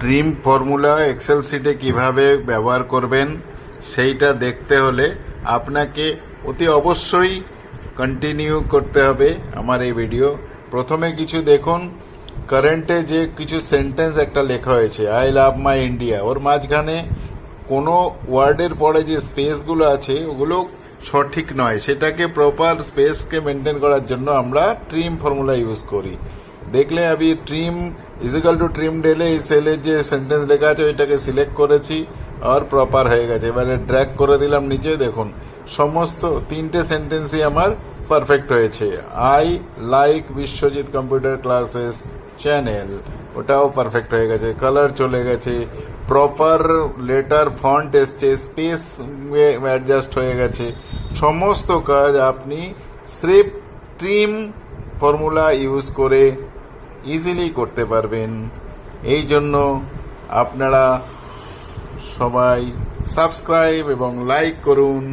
Trim formula Excel সিটে কীভাবে ব্যবহার করবেন, সেইটা দেখতে হলে আপনাকে অতি অবশ্যই কন্টিনিউ করতে হবে আমার এই ভিডিও প্রথমে কিছু দেখুন কারেন্টে যে কিছু সেন্টেন্স একটা লেখা হয়েছে আই লাভ মাই ইন্ডিয়া ওর মাঝখানে কোনো ওয়ার্ডের পরে যে স্পেসগুলো আছে, ওগুলো সঠিক নয়। সেটাকে প্রপার স্পেসকে মেনটেন করার জন্য আমরা ট্রিম ফর্মুলা ইউজ করি। দেখলে আমি ট্রিম ইজিক্যাল টু ট্রিম ডেলে এই সেলের যে সেন্টেন্স লেখা আছে, ওইটাকে সিলেক্ট করেছি আর প্রপার হয়ে গেছে। এবারে ড্র্যাগ করে দিলাম নিচে, দেখুন, সমস্ত তিনটে সেন্টেন্সই আমার পারফেক্ট হয়েছে। I like Biswajit computer classes channel ওটাও পারফেক্ট হয়ে গেছে। কালার চলে গেছে প্রপার লেটার ফন্ট এসছে স্পেস অ্যাডজাস্ট হয়ে গেছে। সমস্ত কাজ আপনি স্রেফ ট্রিম ফর্মুলা ইউজ করে ইজিলি করতে পারবেন। এই জন্য আপনারা সবাই সাবস্ক্রাইব এবং লাইক করুন।